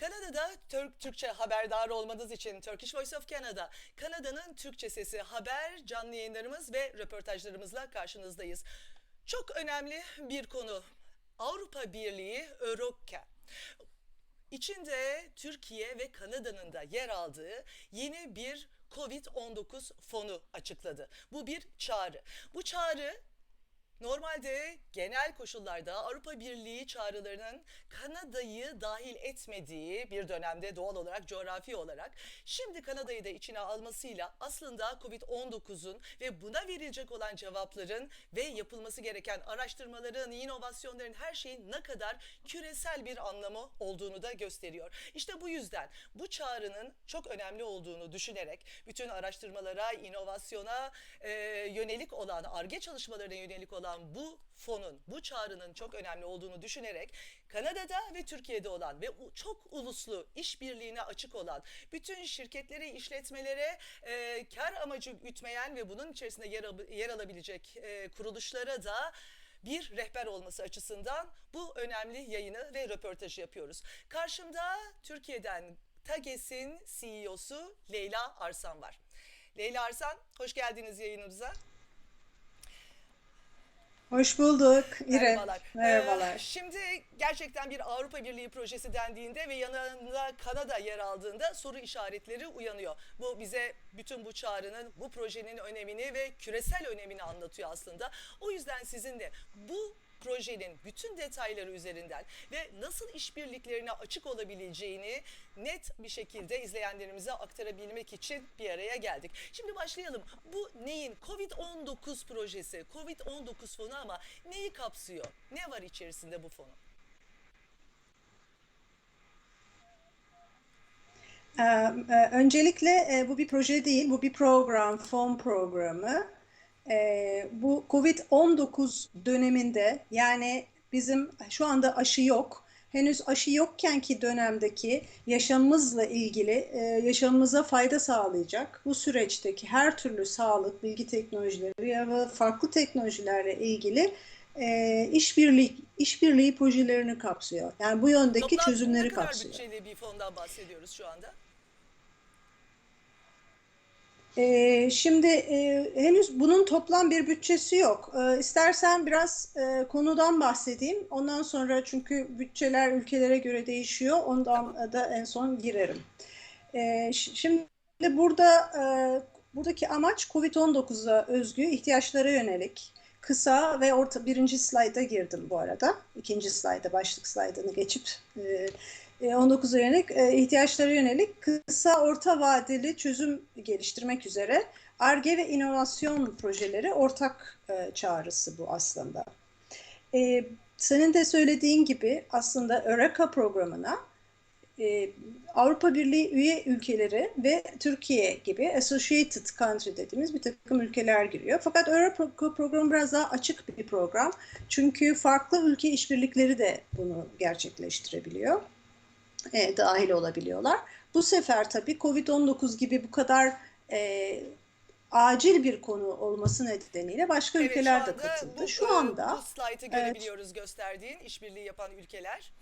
Kanada'da Türk, Türkçe haberdar olmanız için Turkish Voice of Canada, Kanada'nın Türkçe sesi haber, canlı yayınlarımız ve röportajlarımızla karşınızdayız. Çok önemli bir konu. Avrupa Birliği Euroca. İçinde Türkiye ve Kanada'nın da yer aldığı yeni bir Covid-19 fonu açıkladı. Bu bir çağrı. Bu çağrı Normalde genel koşullarda Avrupa Birliği çağrılarının Kanada'yı dahil etmediği bir dönemde doğal olarak coğrafi olarak şimdi Kanada'yı da içine almasıyla aslında Covid-19'un ve buna verilecek olan cevapların ve yapılması gereken araştırmaların, inovasyonların her şeyin ne kadar küresel bir anlamı olduğunu da gösteriyor. İşte bu yüzden bu çağrının çok önemli olduğunu düşünerek bütün araştırmalara, inovasyona e, yönelik olan, ARGE çalışmalarına yönelik olan bu fonun, bu çağrının çok önemli olduğunu düşünerek Kanada'da ve Türkiye'de olan ve çok uluslu işbirliğine açık olan bütün şirketlere, işletmelere e, kar amacı gütmeyen ve bunun içerisinde yer, yer alabilecek e, kuruluşlara da bir rehber olması açısından bu önemli yayını ve röportajı yapıyoruz. Karşımda Türkiye'den TAGES'in CEO'su Leyla Arsan var. Leyla Arsan, hoş geldiniz yayınımıza. Hoş bulduk İrem. Merhabalar. Merhabalar. Ee, şimdi gerçekten bir Avrupa Birliği projesi dendiğinde ve yanında Kanada yer aldığında soru işaretleri uyanıyor. Bu bize bütün bu çağrının, bu projenin önemini ve küresel önemini anlatıyor aslında. O yüzden sizinle bu projenin bütün detayları üzerinden ve nasıl işbirliklerine açık olabileceğini net bir şekilde izleyenlerimize aktarabilmek için bir araya geldik. Şimdi başlayalım. Bu neyin? Covid-19 projesi, Covid-19 fonu ama neyi kapsıyor? Ne var içerisinde bu fonun? Ee, e, öncelikle e, bu bir proje değil, bu bir program, fon programı. Ee, bu Covid-19 döneminde yani bizim şu anda aşı yok. Henüz aşı yokken ki dönemdeki yaşamımızla ilgili e, yaşamımıza fayda sağlayacak bu süreçteki her türlü sağlık, bilgi teknolojileri ya farklı teknolojilerle ilgili e, işbirliği işbirliği projelerini kapsıyor. Yani bu yöndeki Toplam çözümleri ne kadar kapsıyor. bütçeli bir fondan bahsediyoruz şu anda? Ee, şimdi e, henüz bunun toplam bir bütçesi yok. Ee, istersen biraz e, konudan bahsedeyim. Ondan sonra çünkü bütçeler ülkelere göre değişiyor. Ondan da en son girerim. Ee, şimdi burada e, buradaki amaç COVID-19'a özgü ihtiyaçlara yönelik kısa ve orta birinci slayda girdim bu arada. İkinci slayda başlık slaydını geçip 19'a yönelik e, ihtiyaçlara yönelik kısa orta vadeli çözüm geliştirmek üzere ARGE ve inovasyon projeleri ortak e, çağrısı bu aslında. E, senin de söylediğin gibi aslında Eureka programına e, Avrupa Birliği üye ülkeleri ve Türkiye gibi associated country dediğimiz bir takım ülkeler giriyor. Fakat Eureka programı biraz daha açık bir program. Çünkü farklı ülke işbirlikleri de bunu gerçekleştirebiliyor e, dahil olabiliyorlar. Bu sefer tabii Covid-19 gibi bu kadar e, acil bir konu olması nedeniyle başka Evet, ülkeler de katıldı. bu, Şu e, anda bu slaytı görebiliyoruz gösterdiğin işbirliği yapan ülkeler.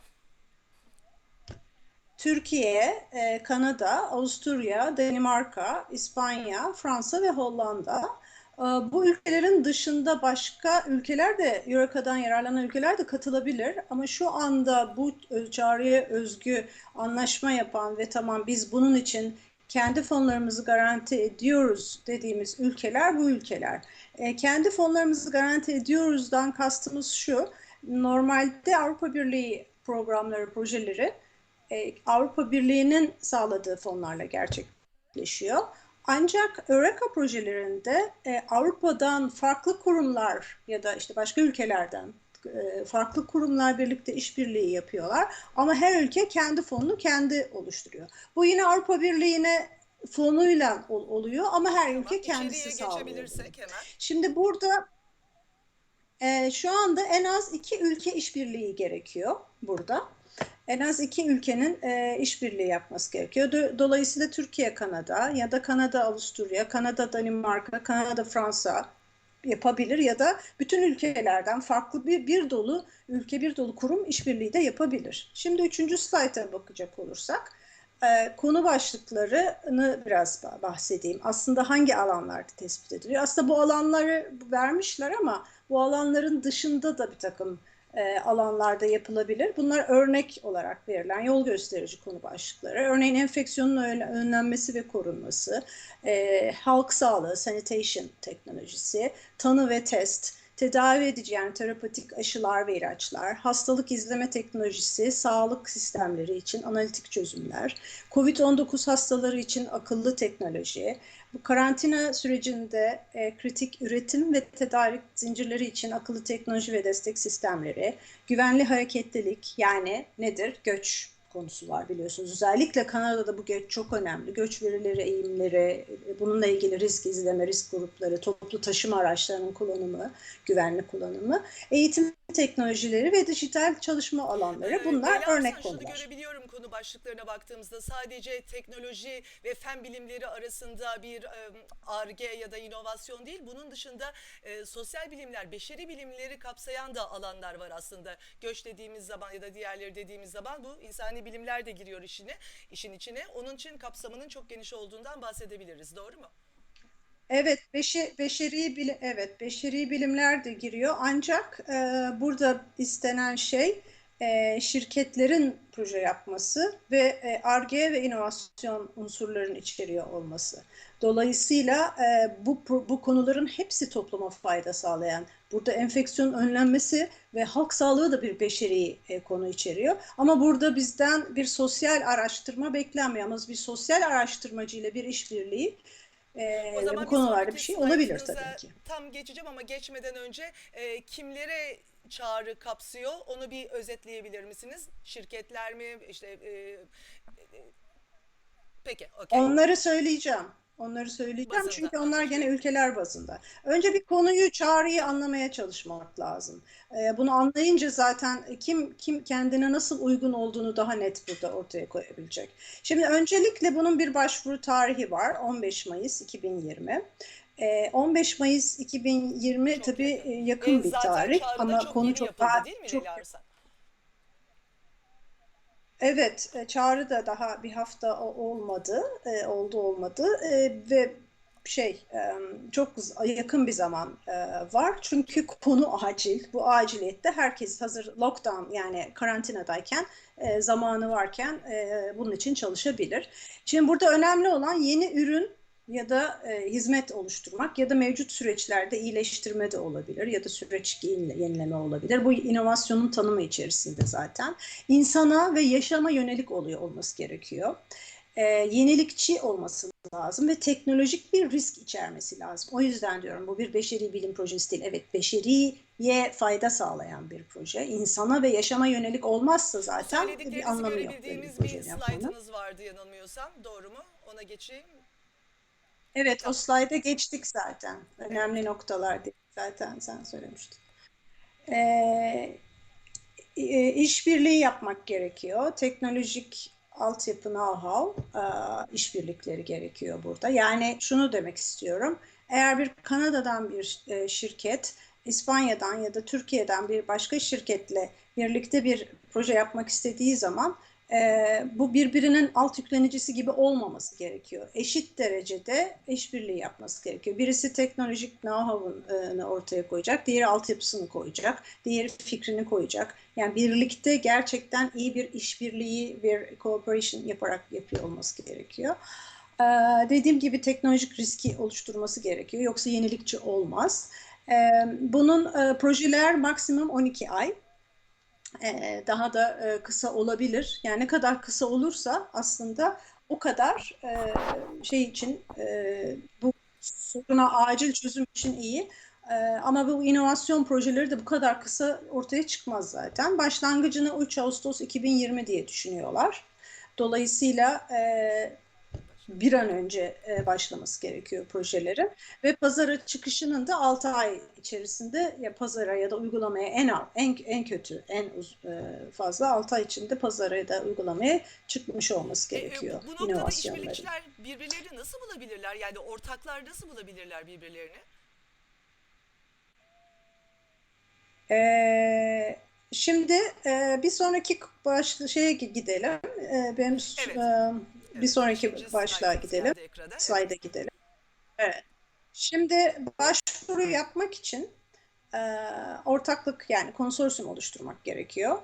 Türkiye, e, Kanada, Avusturya, Danimarka, İspanya, Fransa ve Hollanda. E, Bu ülkelerin dışında başka ülkeler de Eureka'dan yararlanan ülkeler de katılabilir. Ama şu anda bu çağrıya özgü anlaşma yapan ve tamam biz bunun için kendi fonlarımızı garanti ediyoruz dediğimiz ülkeler bu ülkeler. E, kendi fonlarımızı garanti ediyoruzdan kastımız şu. Normalde Avrupa Birliği programları, projeleri e, Avrupa Birliği'nin sağladığı fonlarla gerçekleşiyor. Ancak Eureka projelerinde e, Avrupa'dan farklı kurumlar ya da işte başka ülkelerden e, farklı kurumlar birlikte işbirliği yapıyorlar. Ama her ülke kendi fonunu kendi oluşturuyor. Bu yine Avrupa Birliği'ne fonuyla ol- oluyor ama her Tamam, ülke kendisi içeriye sağlıyor. Şimdi burada e, şu anda en az iki ülke işbirliği gerekiyor burada. En az iki ülkenin e, işbirliği yapması gerekiyor. Do- Dolayısıyla Türkiye, Kanada ya da Kanada, Avusturya, Kanada, Danimarka, Kanada, Fransa yapabilir ya da bütün ülkelerden farklı bir, bir dolu ülke bir dolu kurum işbirliği de yapabilir. Şimdi üçüncü slayta bakacak olursak e, konu başlıklarını biraz bahsedeyim. Aslında hangi alanlarda tespit ediliyor? Aslında bu alanları vermişler ama bu alanların dışında da bir takım e, alanlarda yapılabilir. Bunlar örnek olarak verilen yol gösterici konu başlıkları. Örneğin enfeksiyonun önlenmesi ve korunması, e, halk sağlığı, sanitation teknolojisi, tanı ve test, tedavi edici yani terapatik aşılar ve ilaçlar, hastalık izleme teknolojisi, sağlık sistemleri için analitik çözümler, COVID-19 hastaları için akıllı teknoloji, bu karantina sürecinde e, kritik üretim ve tedarik zincirleri için akıllı teknoloji ve destek sistemleri, güvenli hareketlilik yani nedir? Göç konusu var biliyorsunuz. Özellikle Kanada'da bu göç çok önemli. Göç verileri, eğimleri, bununla ilgili risk izleme, risk grupları, toplu taşıma araçlarının kullanımı, güvenli kullanımı, eğitim teknolojileri ve dijital çalışma alanları bunlar Leyla örnek konular. görebiliyorum konu başlıklarına baktığımızda sadece teknoloji ve fen bilimleri arasında bir ARGE ya da inovasyon değil. Bunun dışında e, sosyal bilimler, beşeri bilimleri kapsayan da alanlar var aslında. Göç dediğimiz zaman ya da diğerleri dediğimiz zaman bu insani bilimler de giriyor işine, işin içine. Onun için kapsamının çok geniş olduğundan bahsedebiliriz. Doğru mu? Evet, beşi, beşeri bilim, evet, beşeri bilimler de giriyor. Ancak e, burada istenen şey e, şirketlerin proje yapması ve Ar-Ge ve inovasyon unsurlarının içeriyor olması. Dolayısıyla e, bu bu konuların hepsi topluma fayda sağlayan. Burada enfeksiyon önlenmesi ve halk sağlığı da bir beşeri e, konu içeriyor. Ama burada bizden bir sosyal araştırma beklenmiyor. Ama bir sosyal araştırmacı ile bir işbirliği e, O zaman bu konularda bir şey olabilir tabii ki. Tam geçeceğim ama geçmeden önce e, kimlere çağrı kapsıyor onu bir özetleyebilir misiniz? Şirketler mi? İşte e, e, peki, okey. Onları söyleyeceğim. Onları söyleyeceğim Bazında. çünkü onlar gene ülkeler bazında. Önce bir konuyu, çağrıyı anlamaya çalışmak lazım. Ee, bunu anlayınca zaten kim kim kendine nasıl uygun olduğunu daha net burada ortaya koyabilecek. Şimdi öncelikle bunun bir başvuru tarihi var. 15 Mayıs 2020. Ee, 15 Mayıs 2020 Çok tabii yakın. e, yakın bir tarih ama çok konu çok yapıldı daha değil mi çok Arslan? Evet, e, çağrı da daha bir hafta olmadı, e, oldu olmadı E, ve şey çok yakın bir zaman var çünkü konu acil. Bu aciliyette herkes hazır lockdown yani karantinadayken zamanı varken bunun için çalışabilir. Şimdi burada önemli olan yeni ürün ya da e, hizmet oluşturmak ya da mevcut süreçlerde iyileştirme de olabilir ya da süreç yenile- yenileme olabilir. Bu inovasyonun tanımı içerisinde zaten insana ve yaşama yönelik oluyor olması gerekiyor. Ee, yenilikçi olması lazım ve teknolojik bir risk içermesi lazım. O yüzden diyorum bu bir beşeri bilim projesi değil. Evet beşeriye fayda sağlayan bir proje. İnsana ve yaşama yönelik olmazsa zaten bir anlamı yok böyle bir bir slaytınız vardı yanılmıyorsam. Doğru mu? Ona geçeyim. Evet o slayda geçtik zaten. Önemli noktalar değil. Zaten sen söylemiştin. Ee, e, işbirliği yapmak gerekiyor. Teknolojik altyapı know-how e, işbirlikleri gerekiyor burada. Yani şunu demek istiyorum. Eğer bir Kanada'dan bir e, şirket, İspanya'dan ya da Türkiye'den bir başka şirketle birlikte bir proje yapmak istediği zaman e, bu birbirinin alt yüklenicisi gibi olmaması gerekiyor. Eşit derecede işbirliği yapması gerekiyor. Birisi teknolojik know-how'ını ortaya koyacak, diğeri altyapısını koyacak, diğeri fikrini koyacak. Yani birlikte gerçekten iyi bir işbirliği, bir cooperation yaparak yapıyor olması gerekiyor. Ee, dediğim gibi teknolojik riski oluşturması gerekiyor. Yoksa yenilikçi olmaz. Ee, bunun e, projeler maksimum 12 ay. Ee, daha da e, kısa olabilir. Yani ne kadar kısa olursa aslında o kadar e, şey için e, bu soruna acil çözüm için iyi. Ama bu inovasyon projeleri de bu kadar kısa ortaya çıkmaz zaten. Başlangıcını 3 Ağustos 2020 diye düşünüyorlar. Dolayısıyla bir an önce e, başlaması gerekiyor projelerin ve pazara çıkışının da 6 ay içerisinde ya pazara ya da uygulamaya en al- en en kötü en uz- e, fazla 6 ay içinde pazara ya da uygulamaya çıkmış olması E, e, gerekiyor bu noktada işbirlikçiler birbirlerini nasıl bulabilirler? Yani ortaklar nasıl bulabilirler birbirlerini? Ee, şimdi e, bir sonraki baş şeye gidelim. Ee, benim Evet. e, bir sonraki başlığa gidelim. Slayda gidelim. Evet. Şimdi başvuru yapmak için e, ortaklık yani konsorsiyum oluşturmak gerekiyor.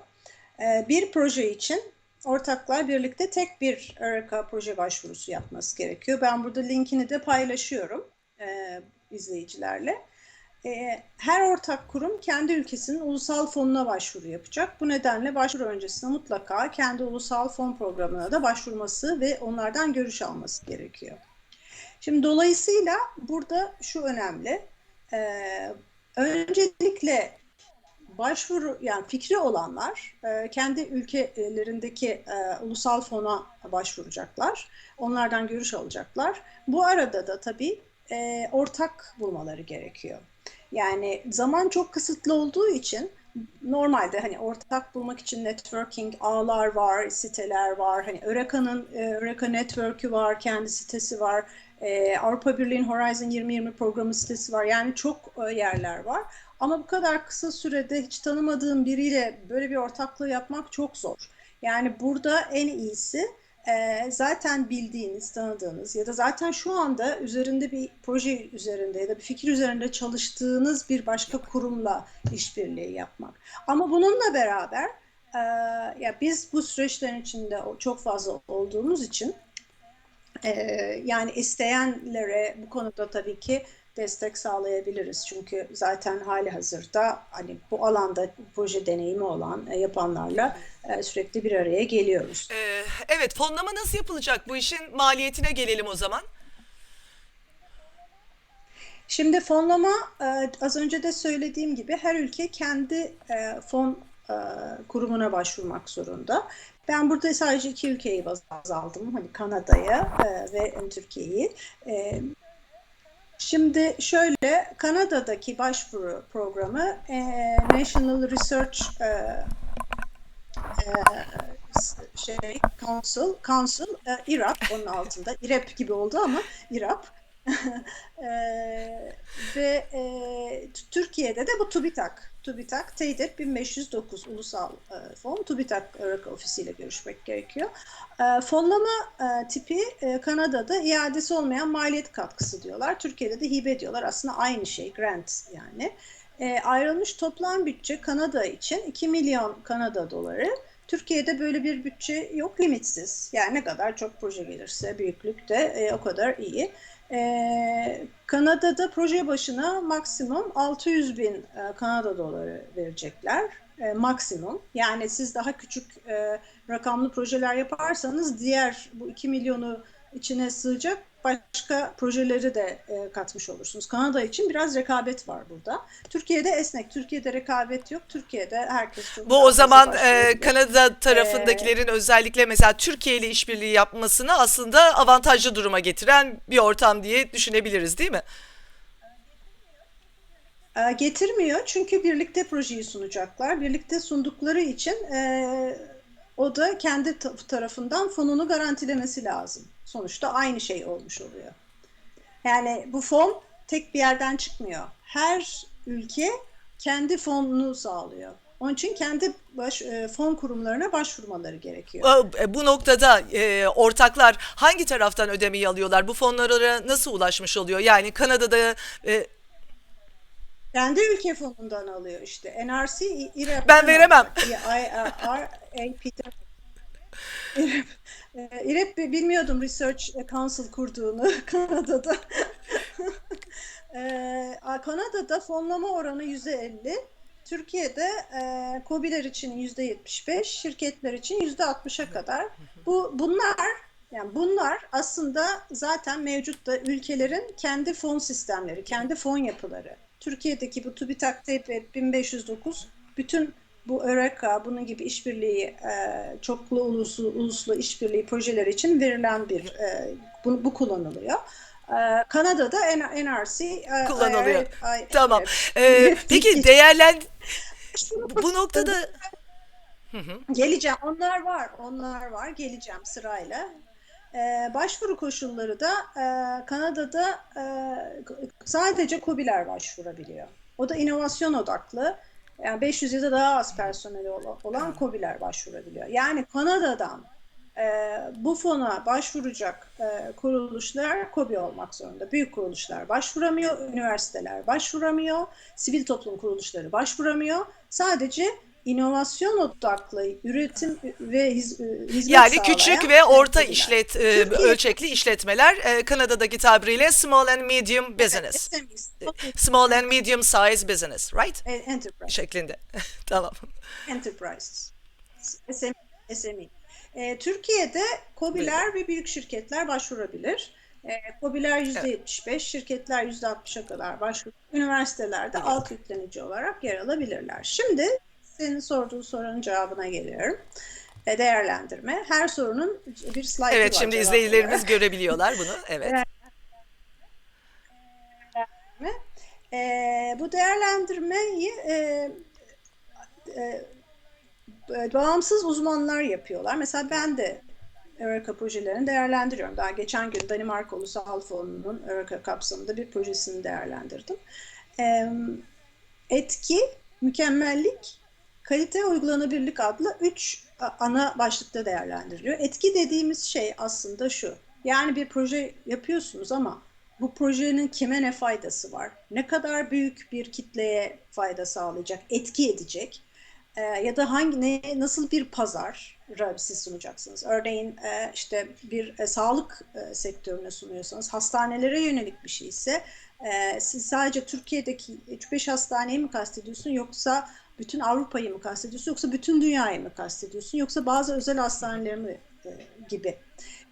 E, bir proje için ortaklar birlikte tek bir EREKA proje başvurusu yapması gerekiyor. Ben burada linkini de paylaşıyorum e, izleyicilerle. E, her ortak kurum kendi ülkesinin ulusal fonuna başvuru yapacak. Bu nedenle başvuru öncesinde mutlaka kendi ulusal fon programına da başvurması ve onlardan görüş alması gerekiyor. Şimdi dolayısıyla burada şu önemli. Ee, öncelikle başvuru yani fikri olanlar e, kendi ülkelerindeki e, ulusal fona başvuracaklar. Onlardan görüş alacaklar. Bu arada da tabii e, ortak bulmaları gerekiyor. Yani zaman çok kısıtlı olduğu için normalde hani ortak bulmak için networking ağlar var, siteler var. Hani Öreka'nın e, Öreka Network'ü var, kendi sitesi var. E, Avrupa Birliği'nin Horizon 2020 programı sitesi var. Yani çok e, yerler var. Ama bu kadar kısa sürede hiç tanımadığım biriyle böyle bir ortaklığı yapmak çok zor. Yani burada en iyisi e, zaten bildiğiniz, tanıdığınız ya da zaten şu anda üzerinde bir proje üzerinde ya da bir fikir üzerinde çalıştığınız bir başka kurumla işbirliği yapmak. Ama bununla beraber e, ya biz bu süreçlerin içinde çok fazla olduğumuz için e, yani isteyenlere bu konuda tabii ki destek sağlayabiliriz. Çünkü zaten hali hazırda hani bu alanda proje deneyimi olan e, yapanlarla e, sürekli bir araya geliyoruz. Ee, evet fonlama nasıl yapılacak? Bu işin maliyetine gelelim o zaman. Şimdi fonlama e, az önce de söylediğim gibi her ülke kendi fon kurumuna başvurmak zorunda. Ben burada sadece iki ülkeyi baz aldım. Hani Kanada'yı ve Türkiye'yi. Şimdi şöyle Kanada'daki başvuru programı e, National Research e, e, şey Council Council e, IRAP onun altında. IREP gibi oldu ama IRAP. E, ve e, Türkiye'de de bu TÜBİTAK TÜBİTAK TEİDEP 1509 ulusal e, fon TÜBİTAK Örek ofisiyle görüşmek gerekiyor. E, fonlama e, tipi e, Kanada'da iadesi olmayan maliyet katkısı diyorlar. Türkiye'de de hibe diyorlar. Aslında aynı şey grant yani. E, ayrılmış toplam bütçe Kanada için 2 milyon Kanada doları. Türkiye'de böyle bir bütçe yok limitsiz. Yani ne kadar çok proje gelirse büyüklük de e, o kadar iyi. Ee, Kanada'da proje başına maksimum 600 bin e, Kanada doları verecekler. E, maksimum. Yani siz daha küçük e, rakamlı projeler yaparsanız diğer bu 2 milyonu içine sığacak başka projeleri de e, katmış olursunuz. Kanada için biraz rekabet var burada. Türkiye'de esnek. Türkiye'de rekabet yok. Türkiye'de herkes Bu o zaman e. Kanada tarafındakilerin özellikle mesela Türkiye ile işbirliği yapmasını aslında avantajlı duruma getiren bir ortam diye düşünebiliriz değil mi? E, getirmiyor çünkü birlikte projeyi sunacaklar. Birlikte sundukları için e, o da kendi ta- tarafından fonunu garantilemesi lazım. Sonuçta aynı şey olmuş oluyor. Yani bu fon tek bir yerden çıkmıyor. Her ülke kendi fonunu sağlıyor. Onun için kendi baş, e, fon kurumlarına başvurmaları gerekiyor. E, Bu noktada e, ortaklar hangi taraftan ödemeyi alıyorlar? Bu fonlara nasıl ulaşmış oluyor? Yani Kanada'da e, Kendi ülke fonundan alıyor işte. NRC, İRAP'ten Ben veremem. IRAP'den. İRAP, e, İRAP bilmiyordum Research Council kurduğunu Kanada'da. E, Kanada'da fonlama oranı %50. Türkiye'de e, KOBİ'ler için %75, şirketler için %60'a kadar. Bu bunlar yani bunlar aslında zaten mevcutta ülkelerin kendi fon sistemleri, kendi fon yapıları. Türkiye'deki bu TÜBİTAK TP 1509 bütün bu ÖREKA, bunun gibi işbirliği, e, çoklu uluslu, uluslu işbirliği projeleri için verilen bir, e, bu, bu kullanılıyor. E, Kanada'da NRC Kullanılıyor. I- I- tamam. evet. E, peki değerlen bu noktada Geleceğim. Onlar var. Onlar var. Geleceğim sırayla. Ee, başvuru koşulları da e, Kanada'da e, sadece KOBİ'ler başvurabiliyor. O da inovasyon odaklı. yani 500 ya da daha az personeli olan, KOBİ'ler başvurabiliyor. Yani Kanada'dan e, bu fona başvuracak e, kuruluşlar KOBİ olmak zorunda. Büyük kuruluşlar başvuramıyor, üniversiteler başvuramıyor, sivil toplum kuruluşları başvuramıyor. Sadece inovasyon odaklı üretim ve hiz, e, hizmet Yani küçük ve orta işlet e, ölçekli işletmeler e, Kanada'daki tabiriyle small and medium business. SMEs, Small and medium size business, right? e, enterprise. Şeklinde. tamam. Enterprises. SME. SME. E, Türkiye'de KOBİ'ler ve büyük şirketler başvurabilir. E, KOBİ'ler %75, şirketler %60'a kadar başvurur. Üniversitelerde alt yüklenici olarak yer alabilirler. Şimdi senin sorduğun sorunun cevabına geliyorum. E, değerlendirme. Her sorunun bir slaytı var. Evet şimdi izleyicilerimiz olarak. görebiliyorlar bunu. Evet. E, bu değerlendirmeyi e, e, e, bağımsız uzmanlar yapıyorlar. Mesela ben de Eureka projelerini değerlendiriyorum. Daha geçen gün Danimarka Ulusal Fonu'nun Eureka kapsamında bir projesini değerlendirdim. E, etki, mükemmellik, kalite, uygulanabilirlik adlı üç ana başlıkta değerlendiriliyor. Etki dediğimiz şey aslında şu. Yani bir proje yapıyorsunuz ama bu projenin kime ne faydası var? Ne kadar büyük bir kitleye fayda sağlayacak, etki edecek? Ee, ya da hangi ne nasıl bir pazar siz sunacaksınız? Örneğin e, işte bir e, sağlık e, sektörüne sunuyorsanız hastanelere yönelik bir şey ise e, siz sadece Türkiye'deki 3-5 hastaneyi mi kastediyorsun yoksa bütün Avrupa'yı mı kastediyorsun yoksa bütün dünyayı mı kastediyorsun yoksa bazı özel hastaneleri mi e, gibi?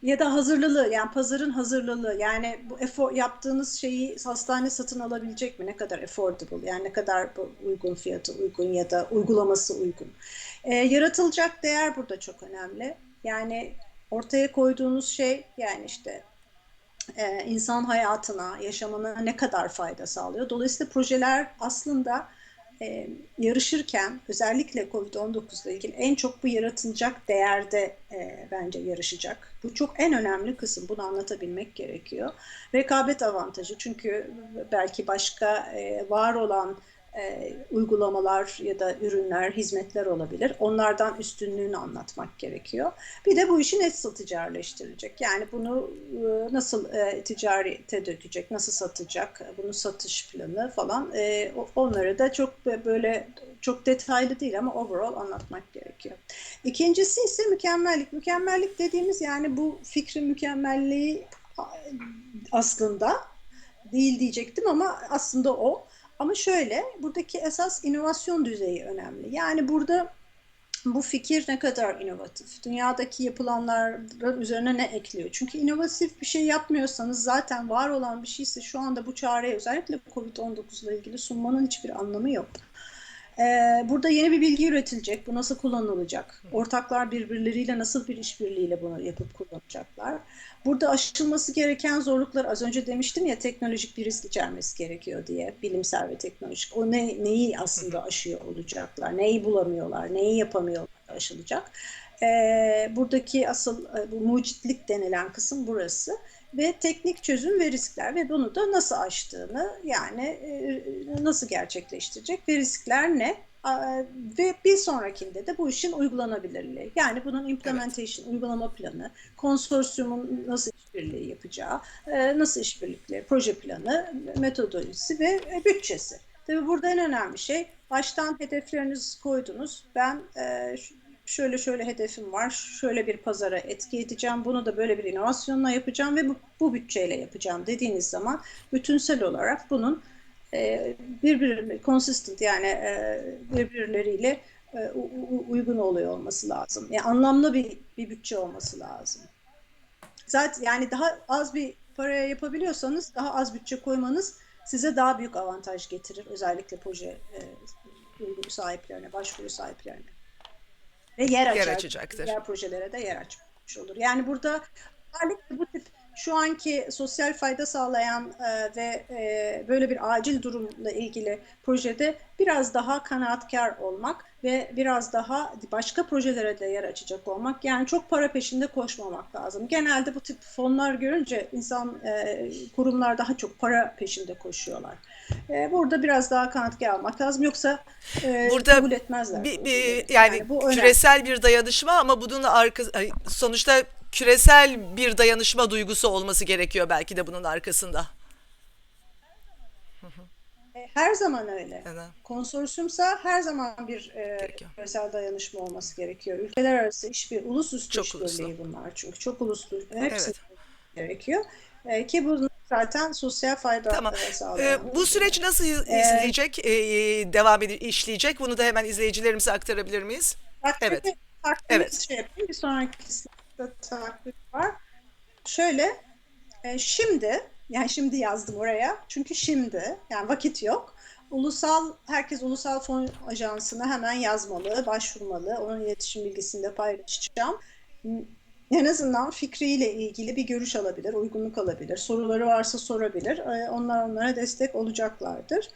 Ya da hazırlılığı yani pazarın hazırlılığı yani bu efor yaptığınız şeyi hastane satın alabilecek mi? Ne kadar affordable yani ne kadar uygun fiyatı uygun ya da uygulaması uygun? E, yaratılacak değer burada çok önemli. Yani ortaya koyduğunuz şey yani işte e, insan hayatına, yaşamına ne kadar fayda sağlıyor. Dolayısıyla projeler aslında e, yarışırken özellikle COVID-19 ile ilgili en çok bu yaratılacak değerde e, bence yarışacak. Bu çok en önemli kısım. Bunu anlatabilmek gerekiyor. Rekabet avantajı çünkü belki başka e, var olan e, uygulamalar ya da ürünler, hizmetler olabilir. Onlardan üstünlüğünü anlatmak gerekiyor. Bir de bu işi nasıl ticarileştirecek? Yani bunu e, nasıl e, ticarete dökecek, nasıl satacak, bunun satış planı falan. E, onları da çok bö- böyle çok detaylı değil ama overall anlatmak gerekiyor. İkincisi ise mükemmellik. Mükemmellik dediğimiz yani bu fikrin mükemmelliği aslında değil diyecektim ama aslında o. Ama şöyle, buradaki esas inovasyon düzeyi önemli. Yani burada bu fikir ne kadar inovatif, dünyadaki yapılanların üzerine ne ekliyor? Çünkü inovatif bir şey yapmıyorsanız zaten var olan bir şeyse şu anda bu çareyi özellikle COVID-19 ile ilgili sunmanın hiçbir anlamı yok. Ee, burada yeni bir bilgi üretilecek. Bu nasıl kullanılacak? Ortaklar birbirleriyle nasıl bir işbirliğiyle bunu yapıp kullanacaklar? Burada aşılması gereken zorluklar az önce demiştim ya teknolojik bir risk içermesi gerekiyor diye bilimsel ve teknolojik. O ne, neyi aslında aşıyor olacaklar? Neyi bulamıyorlar? Neyi yapamıyorlar aşılacak? Ee, buradaki asıl e, bu mucitlik denilen kısım burası ve teknik çözüm ve riskler ve bunu da nasıl aştığını yani e, nasıl gerçekleştirecek ve riskler ne? Ve bir sonrakinde de bu işin uygulanabilirliği. Yani bunun implementation, uygulama planı, konsorsiyumun nasıl işbirliği yapacağı, e, nasıl işbirlikleri, proje planı, metodolojisi ve e, bütçesi. Tabii burada en önemli şey baştan hedeflerinizi koydunuz. Ben e, şöyle şöyle hedefim var, şöyle bir pazara etki edeceğim, bunu da böyle bir inovasyonla yapacağım ve bu, bu bütçeyle yapacağım dediğiniz zaman bütünsel olarak bunun e, birbirine consistent yani e, birbirleriyle e, uygun oluyor olması lazım. Yani anlamlı bir bir bütçe olması lazım. Zaten yani daha az bir paraya yapabiliyorsanız daha az bütçe koymanız size daha büyük avantaj getirir. Özellikle proje e, uygun sahiplerine, başvuru sahiplerine. Ve yer açar. açacaktır. Diğer projelere de yer açmış olur. Yani burada özellikle bu tip şu anki sosyal fayda sağlayan e, ve e, böyle bir acil durumla ilgili projede biraz daha kanaatkar olmak ve biraz daha başka projelere de yer açacak olmak. Yani çok para peşinde koşmamak lazım. Genelde bu tip fonlar görünce insan e, kurumlar daha çok para peşinde koşuyorlar. E, burada biraz daha kanaatkar olmak lazım. Yoksa e, Burada kabul etmezler. Bir, bir- ülkeleri. yani, bu önemli. küresel bir dayanışma ama bunun arka ay, sonuçta küresel bir dayanışma duygusu olması gerekiyor belki de bunun arkasında. E, Her zaman öyle. Evet. Konsorsiyumsa her zaman bir e, küresel dayanışma olması gerekiyor. Ülkeler arası işbir, ulusüstü Çok işbirliği uluslu. bunlar çünkü çok uluslu. Hepsi Evet. gerekiyor. E, ki bu zaten sosyal fayda Tamam. e, sağlayan. Ee, bu süreç nasıl iz- izleyecek, ee, devam edip işleyecek? Bunu da hemen izleyicilerimize aktarabilir miyiz? Takvimi, Evet. takvimi Evet. şey yapayım. Bir sonraki slaytta takvim var. Şöyle, e, şimdi, yani şimdi yazdım oraya. Çünkü şimdi, yani vakit yok. Ulusal, herkes Ulusal Fon Ajansı'na hemen yazmalı, başvurmalı. Onun iletişim bilgisini de paylaşacağım. En azından fikriyle ilgili bir görüş alabilir, uygunluk alabilir. Soruları varsa sorabilir. E, Onlar onlara destek olacaklardır.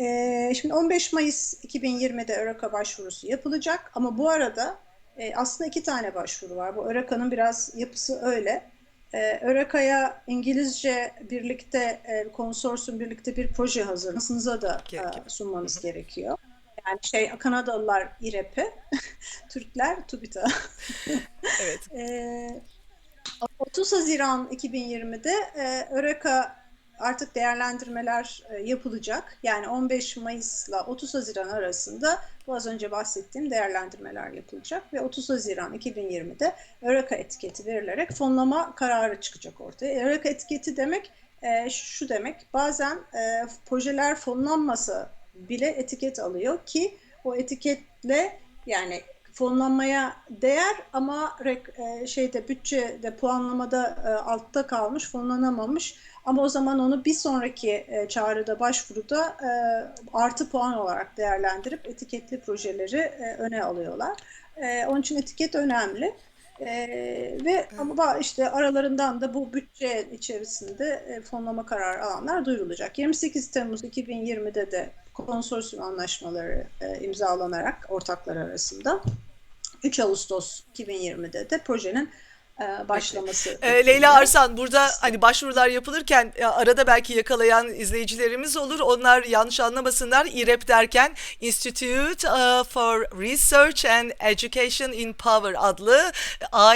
Ee, şimdi 15 Mayıs 2020'de ÖRAK'a başvurusu yapılacak ama bu arada e, aslında iki tane başvuru var. Bu ÖRAK'ın biraz yapısı öyle. Ee, ÖRAK'a İngilizce birlikte, e, konsorsiyum birlikte bir proje hazırlamasınıza da e, sunmanız gerekiyor. Yani şey Kanadalılar İREP'e, Türkler TÜBİTAK'a. Evet. Ee, 30 Haziran 2020'de e, ÖREK'a artık değerlendirmeler e, yapılacak. Yani 15 Mayıs'la 30 Haziran arasında bu az önce bahsettiğim değerlendirmeler yapılacak ve 30 Haziran 2020'de ÖREK'a etiketi verilerek fonlama kararı çıkacak ortaya. ÖREK'a etiketi demek e, şu demek bazen e, projeler fonlanmasa bile etiket alıyor ki o etiketle yani fonlanmaya değer ama e, şeyde bütçede puanlamada e, altta kalmış, fonlanamamış. Ama o zaman onu bir sonraki e, çağrıda başvuruda e, artı puan olarak değerlendirip etiketli projeleri öne alıyorlar. Onun için etiket önemli. E, ve ama işte aralarından da bu bütçe içerisinde e, fonlama kararı alanlar duyurulacak. 28 Temmuz 2020'de de konsorsiyum anlaşmaları e, imzalanarak ortaklar arasında 3 Ağustos 2020'de de projenin başlaması. Ee, bekleniyor. Leyla Arsan burada hani başvurular yapılırken e, arada belki yakalayan izleyicilerimiz olur. Onlar yanlış anlamasınlar. İREP derken Institute uh, for Research and Education in Power adlı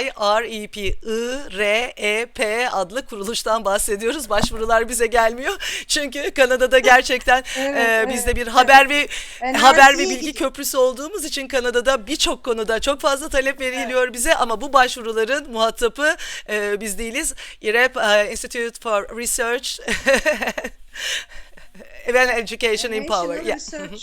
IREP I-R-E-P adlı kuruluştan bahsediyoruz. Başvurular bize gelmiyor. Çünkü Kanada'da gerçekten Evet, e, evet, bizde bir haber ve Enerji- haber ve bilgi köprüsü olduğumuz için Kanada'da birçok konuda çok fazla talep veriliyor bize ama bu başvuruların muhatabı e, biz değiliz. IREP e, Institute for Research and Education in Power. Yeah. Council.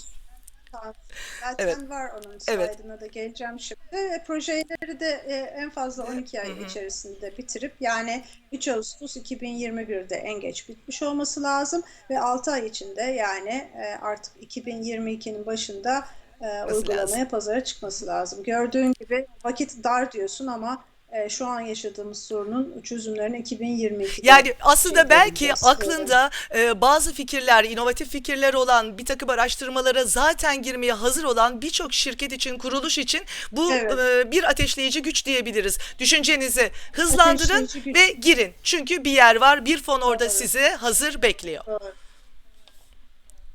Zaten Evet. var onun Evet. slaydına da geleceğim şimdi. Ve projeleri de e, en fazla 12 ay içerisinde bitirip yani 3 Ağustos 2021'de en geç bitmiş olması lazım ve 6 ay içinde yani e, artık 2022'nin başında e, uygulamaya lazım. pazara çıkması lazım. Gördüğün gibi vakit dar diyorsun ama e, şu an yaşadığımız sorunun çözümlerini 2022'de Yani aslında belki aklında e, bazı fikirler, inovatif fikirler olan bir takım araştırmalara zaten girmeye hazır olan birçok şirket için, kuruluş için bu Evet. e, bir ateşleyici güç diyebiliriz. Düşüncenizi hızlandırın ve girin. Çünkü bir yer var, bir fon orada Doğru. sizi hazır bekliyor. Doğru.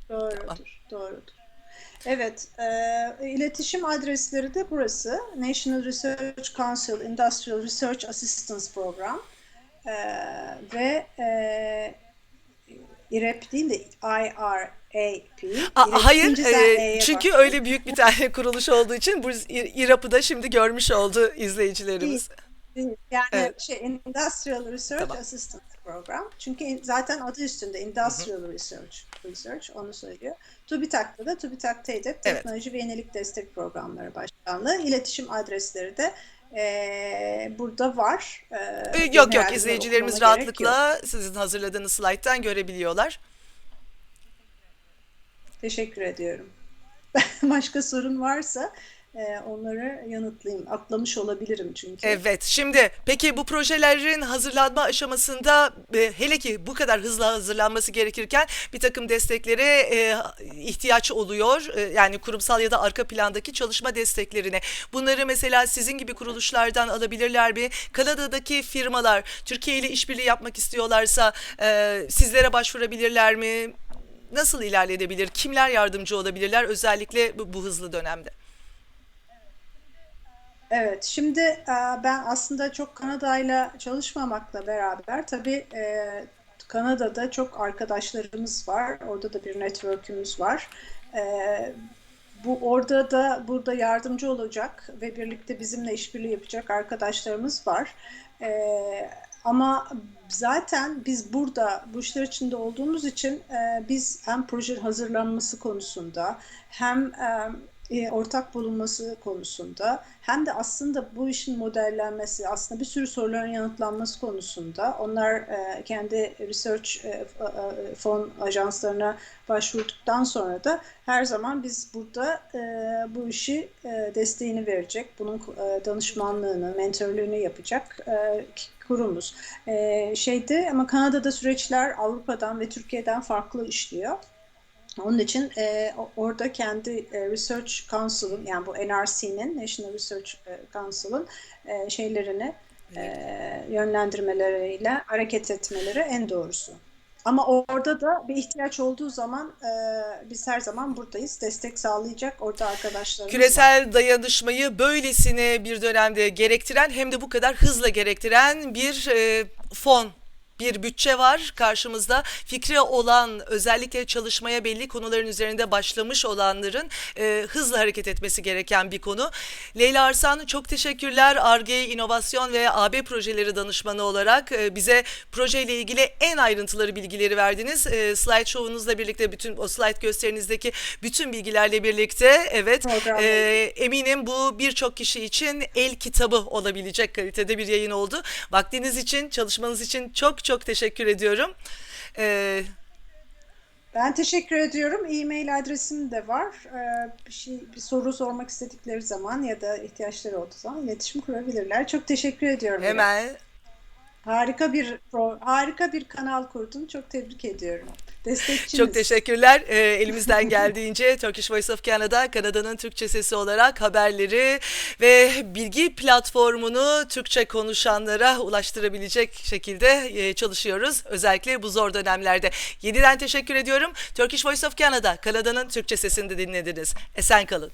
Doğrudur, doğrudur. Evet, e, iletişim adresleri de burası. National Research Council Industrial Research Assistance Program E, ve e, İREP değil de IRAP. A- İREP hayır, e, çünkü bak. öyle büyük bir tane kuruluş olduğu için bu İRAP'ı da şimdi görmüş oldu izleyicilerimiz. Yani Evet. şey Industrial Research Tamam. Assistance Program. Çünkü zaten adı üstünde Industrial Research Research onu söylüyor. TÜBİTAK'ta da TÜBİTAK TEDEP Teknoloji ve Yenilik Destek Programları Başkanlığı. İletişim adresleri de eee, burada var. E, Yok yok izleyicilerimiz gerek yok. rahatlıkla sizin hazırladığınız slayttan görebiliyorlar. Teşekkür ediyorum. Başka sorun varsa e, onları yanıtlayayım. Atlamış olabilirim çünkü. Evet, şimdi peki bu projelerin hazırlanma aşamasında e, hele ki bu kadar hızlı hazırlanması gerekirken bir takım desteklere e, ihtiyaç oluyor. E, yani kurumsal ya da arka plandaki çalışma desteklerine. Bunları mesela sizin gibi kuruluşlardan alabilirler mi? Kanada'daki firmalar Türkiye ile işbirliği yapmak istiyorlarsa e, sizlere başvurabilirler mi? Nasıl ilerleyebilir? Kimler yardımcı olabilirler özellikle bu, bu hızlı dönemde? Evet, şimdi e, ben aslında çok Kanada'yla çalışmamakla beraber tabii e, Kanada'da çok arkadaşlarımız var. Orada da bir network'ümüz var. E, bu orada da burada yardımcı olacak ve birlikte bizimle işbirliği yapacak arkadaşlarımız var. Ama zaten biz burada bu işler içinde olduğumuz için biz hem proje hazırlanması konusunda hem e, ortak bulunması konusunda hem de aslında bu işin modellenmesi, aslında bir sürü soruların yanıtlanması konusunda onlar e, kendi research e, fon ajanslarına başvurduktan sonra da her zaman biz burada bu işi desteğini verecek, bunun danışmanlığını, mentörlüğünü yapacak kurumuz. E, şeyde ama Kanada'da süreçler Avrupa'dan ve Türkiye'den farklı işliyor. Onun için e, orada kendi e, Research Council'ın yani bu NRC'nin National Research e, Council'ın e, şeylerini e, yönlendirmeleriyle hareket etmeleri en doğrusu. Ama orada da bir ihtiyaç olduğu zaman e, biz her zaman buradayız. Destek sağlayacak orada arkadaşlarımız var. Küresel dayanışmayı böylesine bir dönemde gerektiren hem de bu kadar hızla gerektiren bir e, fon bir bütçe var karşımızda. Fikri olan özellikle çalışmaya belli konuların üzerinde başlamış olanların e, hızla hareket etmesi gereken bir konu. Leyla Arsan çok teşekkürler. ARGE İnovasyon ve AB Projeleri Danışmanı olarak e, bize projeyle ilgili en ayrıntıları bilgileri verdiniz. E, slide show'unuzla birlikte bütün o slide gösterinizdeki bütün bilgilerle birlikte evet e, eminim bu birçok kişi için el kitabı olabilecek kalitede bir yayın oldu. Vaktiniz için, çalışmanız için çok çok teşekkür ediyorum. Ee, Ben teşekkür ediyorum. E-mail adresim de var. Ee, bir şey, bir soru sormak istedikleri zaman ya da ihtiyaçları olduğu zaman iletişim kurabilirler. Çok teşekkür ediyorum. hemen Harika bir harika bir kanal kurdun. Çok tebrik ediyorum. Destekçiniz. çok teşekkürler. Ee, elimizden geldiğince Turkish Voice of Canada, Kanada'nın Türkçe sesi olarak haberleri ve bilgi platformunu Türkçe konuşanlara ulaştırabilecek şekilde e, çalışıyoruz. Özellikle bu zor dönemlerde. Yeniden teşekkür ediyorum. Turkish Voice of Canada, Kanada'nın Türkçe sesini dinlediniz. Esen kalın.